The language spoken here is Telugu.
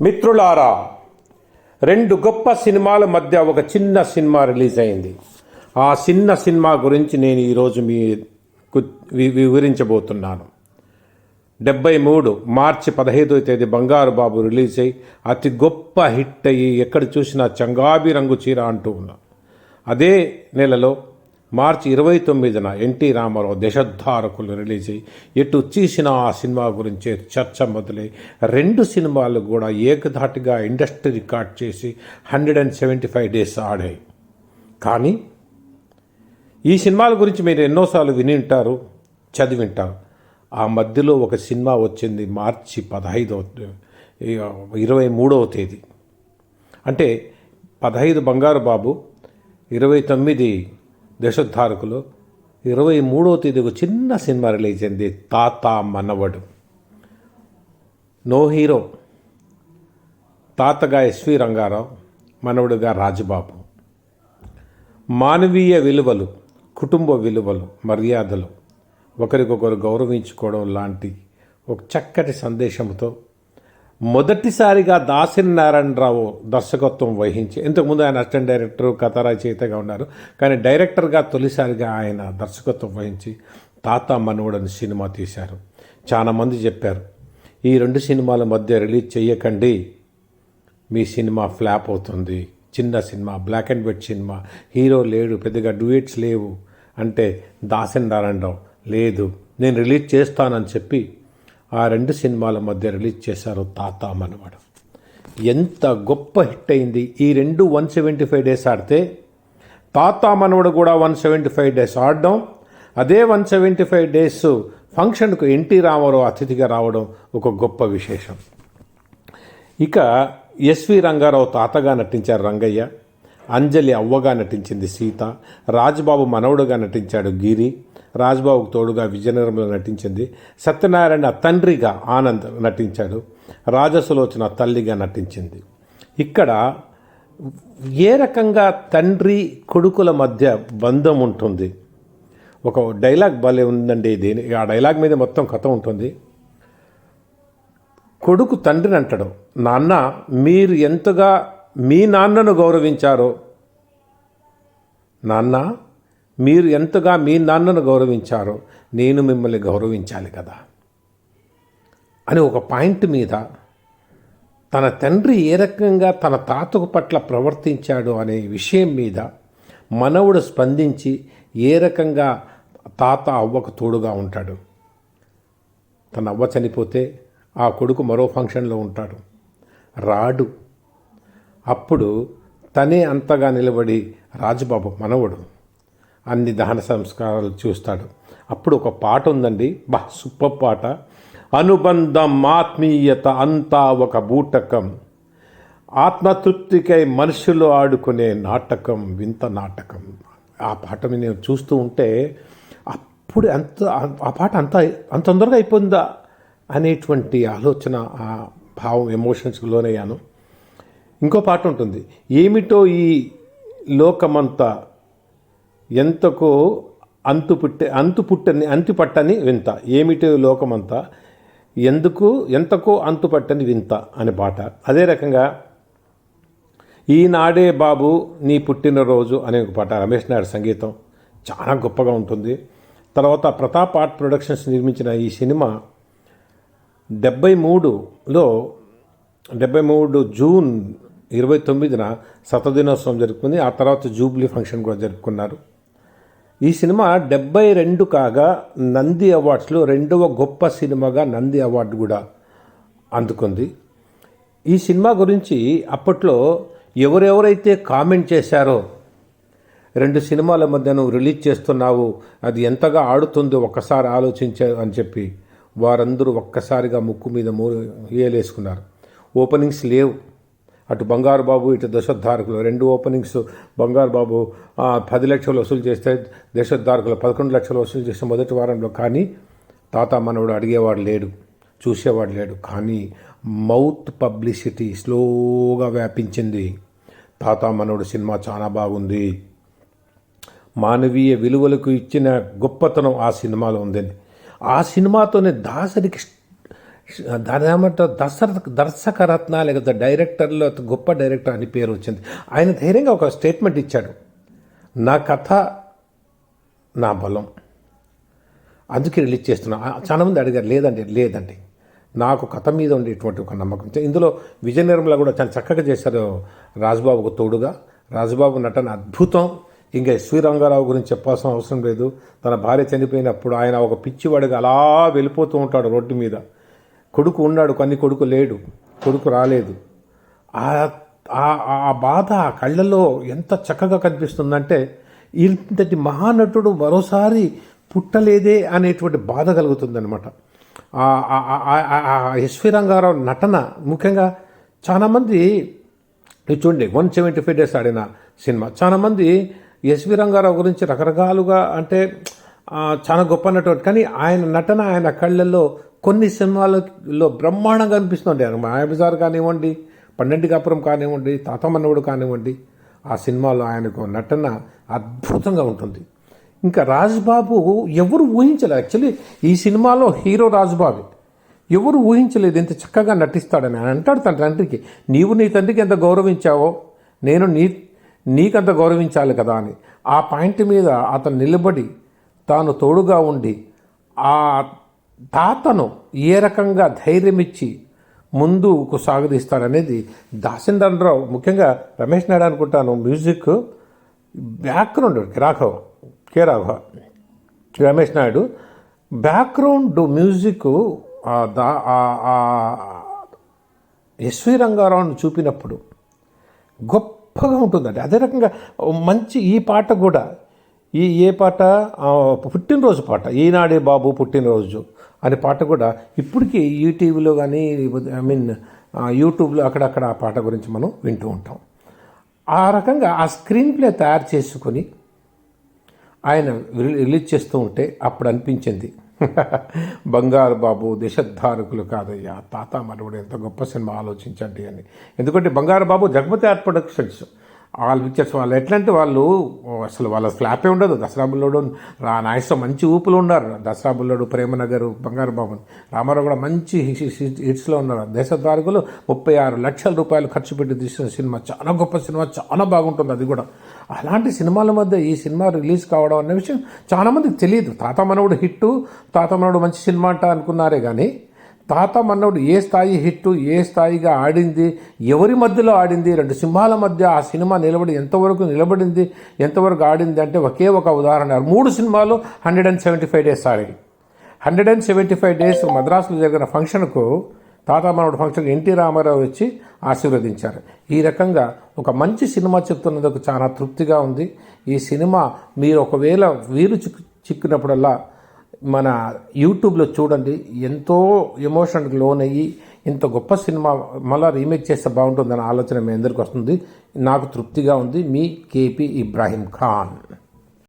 మిత్రులారా రెండు గొప్ప సినిమాల మధ్య ఒక చిన్న సినిమా రిలీజ్ అయింది. ఆ చిన్న సినిమా గురించి నేను ఈరోజు మీకు వి- వివరించబోతున్నాను. డెబ్బై మూడు మార్చి పదహైదవ తేదీ బంగారు బాబు రిలీజ్ అయ్యి అతి గొప్ప హిట్ అయ్యి ఎక్కడ చూసినా చంగాబి రంగు చీర అంటూ ఉన్నా. అదే నెలలో మార్చి ఇరవై తొమ్మిదిన ఎన్టీ రామారావు దశధారకులు రిలీజ్ అయ్యి ఎటు చూసిన ఆ సినిమా గురించి చర్చ మొదలై రెండు సినిమాలు కూడా ఏకధాటిగా ఇండస్ట్రీ రికార్డ్ చేసి hundred and seventy five days ఆడాయి. కానీ ఈ సినిమాల గురించి మీరు ఎన్నోసార్లు విని ఉంటారు చదివింటారు ఆ మధ్యలో ఒక సినిమా వచ్చింది మార్చి పదహైదవ ఇరవై మూడవ తేదీ. అంటే పదహైదు బంగారు బాబు ఇరవై తొమ్మిది దశోద్ధారకులు ఇరవై మూడవ తేదీ ఒక చిన్న సినిమా రిలీజ్ అయింది తాత మనవడు. No hero. తాతగా ఎస్వి రంగారావు మనవడుగా రాజుబాబు. మానవీయ విలువలు కుటుంబ విలువలు మర్యాదలు. ఒకరికొకరు గౌరవించుకోవడం లాంటి ఒక చక్కటి సందేశంతో మొదటిసారిగా దాసిరి నారాయణరావు దర్శకత్వం వహించి ఇంతకుముందు ఆయన అసిస్టెంట్ డైరెక్టర్ కథ రచయితగా ఉన్నారు. కానీ డైరెక్టర్గా తొలిసారిగా ఆయన దర్శకత్వం వహించి తాత మనవడని సినిమా తీశారు. చాలామంది చెప్పారు ఈ రెండు సినిమాల మధ్య రిలీజ్ చేయకండి మీ సినిమా ఫ్లాప్ అవుతుంది. చిన్న cinema black and white cinema. Hero లేడు పెద్దగా డ్యూయేట్స్ లేవు. అంటే దాసరి నారాయణరావు లేదు నేను రిలీజ్ చేస్తానని చెప్పి ఆ రెండు సినిమాల మధ్య రిలీజ్ చేశారు తాత మనవడు. ఎంత గొప్ప హిట్ అయింది. ఈ రెండు వన్ సెవెంటీ ఫైవ్ డేస్ ఆడితే తాత మనవడు కూడా వన్ సెవెంటీ ఫైవ్ డేస్ ఆడడం అదే వన్ సెవెంటీ ఫైవ్ డేస్ ఫంక్షన్కు ఎన్టీ రామారావు అతిథిగా రావడం ఒక గొప్ప విశేషం. ఇక ఎస్వి రంగారావు తాతగా నటించారు రంగయ్య అంజలి అవ్వగా నటించింది సీత రాజ్బాబు మనవడుగా నటించాడు గిరి రాజ్బాబుకు తోడుగా విజయనగరంలో నటించింది. సత్యనారాయణ తండ్రిగా ఆనంద్ నటించాడు. రాజసులోచన తల్లిగా నటించింది. ఇక్కడ ఏ రకంగా తండ్రి కొడుకుల మధ్య బంధం ఉంటుంది? ఒక డైలాగ్ భలే ఉందండి దీని ఆ డైలాగ్ మీద మొత్తం కథ ఉంటుంది. కొడుకు తండ్రిని అంటాడు నాన్న మీరు ఎంతగా మీ నాన్నను గౌరవించారో? నాన్న మీరు ఎంతగా మీ నాన్నను గౌరవించారో నేను మిమ్మల్ని గౌరవించాలి కదా అని ఒక పాయింట్ మీద తన తండ్రి ఏ రకంగా తన తాతకు పట్ల ప్రవర్తించాడు అనే విషయం మీద మనవుడు స్పందించి ఏ రకంగా తాత అవ్వకు తోడుగా ఉంటాడు. తన అవ్వ చనిపోతే ఆ కొడుకు మరో ఫంక్షన్లో ఉంటాడు. రాడు. అప్పుడు తనే అంతగా నిలబడి రాజుబాబు మనవడు. అన్ని దహన సంస్కారాలు చూస్తాడు. అప్పుడు ఒక పాట ఉందండి. బా సూపర్ పాట. అనుబంధం ఆత్మీయత అంతా ఒక బూటకం. ఆత్మతృప్తికై మనుషులు ఆడుకునే నాటకం వింత నాటకం. ఆ పాట నేను చూస్తూ ఉంటే అప్పుడు అంత ఆ పాట అంత అంత తొందరగా అయిపోయిందా అనేటువంటి ఆలోచన ఆ భావం ఎమోషన్స్కి లోనయ్యాను. ఇంకో పాట ఉంటుంది. ఏమిటో ఈ లోకమంతా ఎంతకో అంతు పుట్టే అంతు పుట్టని అంతు పట్టని వింత. ఏమిటో లోకమంతా? ఎందుకు ఎంతకో అంతు పట్టని వింత అనే పాట అదే రకంగా ఈనాడే బాబు నీ పుట్టినరోజు అనే ఒక పాట రమేష్ నాయుడు సంగీతం. చాలా గొప్పగా ఉంటుంది. తర్వాత ప్రతాప్ ఆర్ట్ ప్రొడక్షన్స్ నిర్మించిన ఈ సినిమా డెబ్బై మూడులో డెబ్బై మూడు జూన్ ఇరవై తొమ్మిదిన శతదినోత్సవం జరుపుకుంది. ఆ తర్వాత జూబ్లీ ఫంక్షన్ కూడా జరుపుకున్నారు. ఈ సినిమా డెబ్బై రెండు కాగా నంది అవార్డ్స్లో రెండవ గొప్ప సినిమాగా నంది అవార్డు కూడా అందుకుంది. ఈ సినిమా గురించి అప్పట్లో ఎవరెవరైతే కామెంట్ చేశారో రెండు సినిమాల మధ్య నువ్వు రిలీజ్ చేస్తున్నావు అది ఎంతగా ఆడుతుందో ఒక్కసారి ఆలోచించే అని చెప్పి వారందరూ ఒక్కసారిగా ముక్కు మీద మూ ఏలేసుకున్నారు. ఓపెనింగ్స్ లేవు. అటు బంగారు బాబు ఇటు దశోద్ధారకులు రెండు ఓపెనింగ్స్. బంగారు బాబు పది లక్షలు వసూలు చేస్తే దశోద్ధారకులు పదకొండు లక్షలు వసూలు చేస్తే మొదటి వారంలో కానీ తాత మనవుడు అడిగేవాడు లేడు చూసేవాడు లేడు. కానీ మౌత్ పబ్లిసిటీ స్లోగా వ్యాపించింది. తాత మనవుడు సినిమా చాలా బాగుంది. మానవీయ విలువలకు ఇచ్చిన గొప్పతనం ఆ సినిమాలో ఉందని ఆ సినిమాతోనే దాసరికి దాని ఏమంటారు దర్శక దర్శక రత్న లేకపోతే డైరెక్టర్లో గొప్ప డైరెక్టర్ అని పేరు వచ్చింది. ఆయన ధైర్యంగా ఒక స్టేట్మెంట్ ఇచ్చాడు. నా కథ నా బలం. అందుకే రిలీజ్ చేస్తున్నాను చాలా మంది అడిగారు లేదండి లేదండి. నాకు కథ మీద ఉండేటువంటి ఒక నమ్మకం. ఇందులో విజయ నిర్మల కూడా చాలా చక్కగా చేశారు రాజుబాబుకు తోడుగా. రాజుబాబు నటన అద్భుతం. ఇంకా ఎస్వి రంగారావు గురించి చెప్పాల్సిన అవసరం లేదు. తన భార్య చనిపోయినప్పుడు ఆయన ఒక పిచ్చివాడిగా అలా వెళ్ళిపోతూ ఉంటాడు రోడ్డు మీద. కొడుకు ఉన్నాడు కానీ కొడుకు లేడు కొడుకు రాలేదు. ఆ ఆ- బాధ ఆ కళ్ళలో ఎంత చక్కగా కనిపిస్తుందంటే ఇంతటి మహానటుడు మరోసారి పుట్టలేదే అనేటువంటి బాధ కలుగుతుందనమాట ఆ- ఎస్వి రంగారావు నటన ముఖ్యంగా చాలామంది చూడండి వన్ సెవెంటీ ఫైవ్ డేస్ ఆడిన సినిమా. చాలామంది ఎస్వి రంగారావు గురించి రకరకాలుగా అంటే చాలా గొప్ప నటువంటి కానీ ఆయన నటన ఆయన కళ్ళల్లో కొన్ని సినిమాలలో బ్రహ్మాండంగా అనిపిస్తుంది ఆయన మాయాబజార్ కానివ్వండి పన్నెండు కాపురం కానివ్వండి తాతమన్నవుడు కానివ్వండి ఆ సినిమాలో ఆయనకు నటన అద్భుతంగా ఉంటుంది. ఇంకా రాజ్బాబు ఎవరు ఊహించలేదు యాక్చువల్లీ ఈ సినిమాలో హీరో రాజ్బాబే. ఎవరు ఊహించలేదు ఇంత చక్కగా నటిస్తాడని. ఆయన అంటాడు తన తండ్రికి నీవు నీ తండ్రికి ఎంత గౌరవించావో నేను నీ నీకంత గౌరవించాలి కదా అని. ఆ పాయింట్ మీద అతను నిలబడి తాను తోడుగా ఉండి ఆ తాతను ఏ రకంగా ధైర్యమిచ్చి ముందుకు సాగదీస్తాడనేది దాసిందర్రావు ముఖ్యంగా రమేష్ నాయుడు అనుకుంటాను music background Raghava K Raghava Ramesh Naidu. Background music దా ఎస్వి రంగారావును చూపినప్పుడు గొప్పగా ఉంటుందండి. అదే రకంగా మంచి ఈ పాట కూడా ఈ ఏ పాట? పుట్టినరోజు పాట ఈనాడే బాబు పుట్టినరోజు. అనే పాట కూడా ఇప్పటికీ ఈటీవీలో కానీ ఐ మీన్ యూట్యూబ్లో అక్కడక్కడ ఆ పాట గురించి మనం వింటూ ఉంటాం. ఆ రకంగా ఆ స్క్రీన్ ప్లే తయారు చేసుకొని ఆయన రి- రిలీజ్ చేస్తూ ఉంటే అప్పుడు అనిపించింది. బంగారు బాబు దేశధారకులు కాదయ్యా తాత మనవుడు ఎంత గొప్ప సినిమా ఆలోచించండి అని. ఎందుకంటే బంగారు బాబు జగపతి ఆర్ట్ ప్రొడక్షన్స్. వాళ్ళ పిక్చర్స్ వాళ్ళు ఎట్లంటే వాళ్ళు అసలు వాళ్ళ ఫ్లాపే ఉండదు. దసరా బుల్లోడు రా నాయసం మంచి ఊపులు ఉన్నారు. దసరా బుల్లోడు ప్రేమనగర్ బంగారు బాబు రామారావు కూడా మంచి హిట్స్లో ఉన్నారు. దేశద్వారకులు ముప్పై ఆరు లక్షల రూపాయలు ఖర్చు పెట్టి తీసిన సినిమా చాలా గొప్ప సినిమా చాలా బాగుంటుంది అది కూడా. అలాంటి సినిమాల మధ్య ఈ సినిమా రిలీజ్ కావడం అనే విషయం చాలా మందికి తెలియదు. తాత మనవుడు హిట్టు తాత మనవుడు మంచి సినిమా అంట అనుకున్నారే కానీ తాత మన్నవుడు ఏ స్థాయి హిట్ ఏ స్థాయిగా ఆడింది ఎవరి మధ్యలో ఆడింది రెండు సింహాల మధ్య ఆ సినిమా నిలబడి ఎంతవరకు నిలబడింది ఎంతవరకు ఆడింది అంటే ఒకే ఒక ఉదాహరణ. మూడు సినిమాలు hundred and seventy five days ఆడాయి. Hundred and seventy five days మద్రాసులో జరిగిన ఫంక్షన్కు తాత మనవుడు ఫంక్షన్ ఎన్టీ రామారావు వచ్చి ఆశీర్వదించారు. ఈ రకంగా ఒక మంచి సినిమా చెప్తున్నందుకు చాలా తృప్తిగా ఉంది. ఈ సినిమా మీరు ఒకవేళ వీలు చిక్కు చిక్కినప్పుడల్లా మన యూట్యూబ్లో చూడండి ఎంతో ఎమోషన్కి లోన్ అయ్యి ఇంత గొప్ప సినిమా మళ్ళీ రీమేక్ చేస్తే బాగుంటుందన్న ఆలోచన మీ అందరికి వస్తుంది. నాకు తృప్తిగా ఉంది. మీ కేపీ ఇబ్రాహీం ఖాన్.